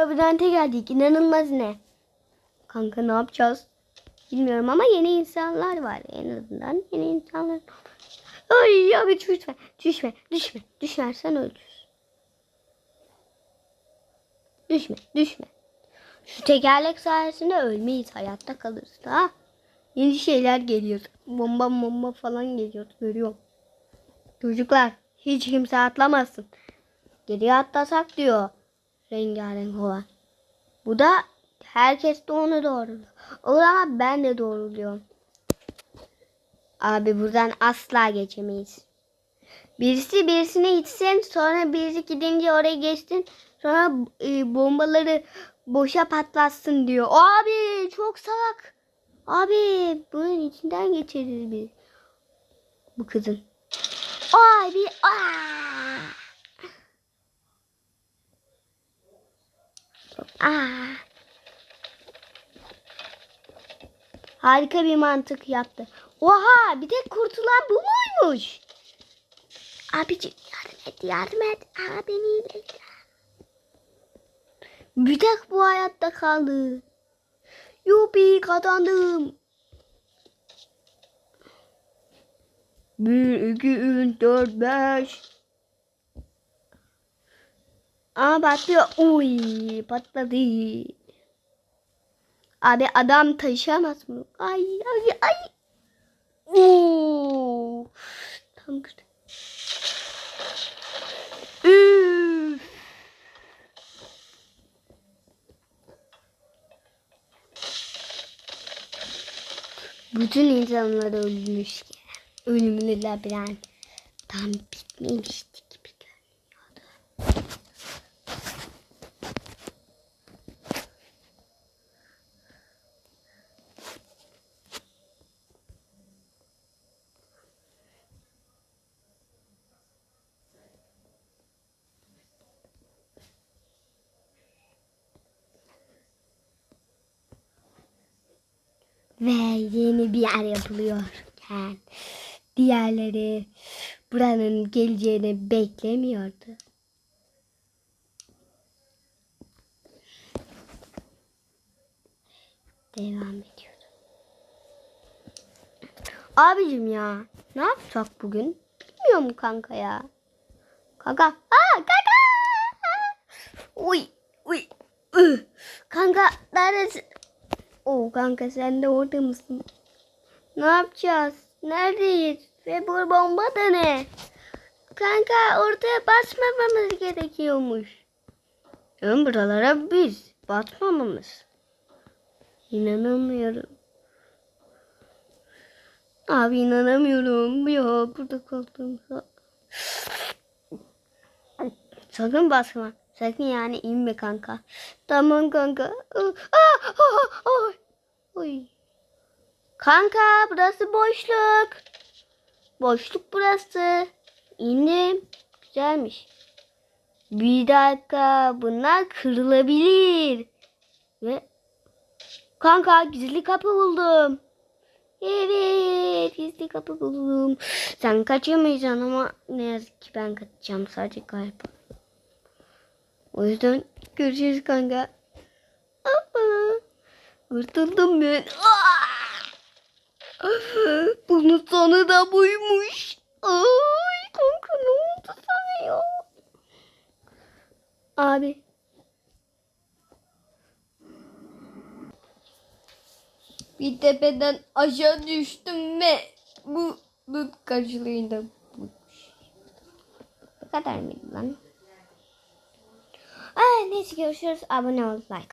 Labirente geldik. İnanılmaz ne? Kanka ne yapacağız? Bilmiyorum ama yeni insanlar var. En azından yeni insanlar. Ay abi düşme. Düşme. Düşme. Düşersen ölürsün. Düşme. Düşme. Şu tekerlek sayesinde ölmeyiz. Hayatta kalırız. Ha? Yeni şeyler geliyor. Bomba bomba falan geliyor. Görüyorum. Çocuklar hiç kimse atlamasın. Geriye atlasak diyor. Rengarenk olan. Bu da herkes de onu doğruluyor. O zaman ben de doğruluyorum. Abi buradan asla geçemeyiz. Birisi birisine itsin sonra birisi gidince oraya geçsin sonra e, bombaları boşa patlatsın diyor. Abi çok salak. Abi bunun içinden geçeriz biz. Bu kızın. Abi aa! Aa! Harika bir mantık yaptı. Oha bir tek kurtulan bu muymuş? Abicim yardım et yardım et. Aa beni iyileştir. Bir tek bu hayatta kaldı. Yupi kazandım. Bir, iki, üç, dört, beş. Aa patlıyor. Uy patladı. Abi adam taşıyamaz mı? Ay ay ay. Oo. Tam güzel. Üf. Bütün insanlar ölmüş. Ölümlü labirent. Tam bitmemişti Ve yeni bir yer yapılıyorken diğerleri buranın geleceğini beklemiyordu. Devam ediyordu. Abicim ya ne yapsak bugün? Bilmiyorum kanka ya. Kanka. Aa kanka. Uy. Uy. Kanka neredesin? Oo kanka sen de orada mısın? Ne yapacağız? Neredeyiz? Ve bu bomba da ne? Kanka ortaya basmamamız gerekiyormuş. Ön buralara biz basmamamız. İnanamıyorum. Abi inanamıyorum. Ya burada kaldım. Sakın basma. Sakın yani inme kanka. Tamam kanka. Aa. Kanka burası boşluk. Boşluk burası. İndim. Güzelmiş. Bir dakika bunlar kırılabilir. Ve kanka gizli kapı buldum. Evet gizli kapı buldum. Sen kaçamayacaksın ama ne yazık ki ben kaçacağım sadece galiba. O yüzden görüşürüz kanka. Aa, kurtuldum ben. Aa! Bunun sonu da buymuş. Ay kanka ne oldu sana ya? Abi. Bir tepeden aşağı düştüm ve bu, bu karşılığında buymuş. Bu kadar mıydı lan? Ay, neyse görüşürüz. Abone ol, like.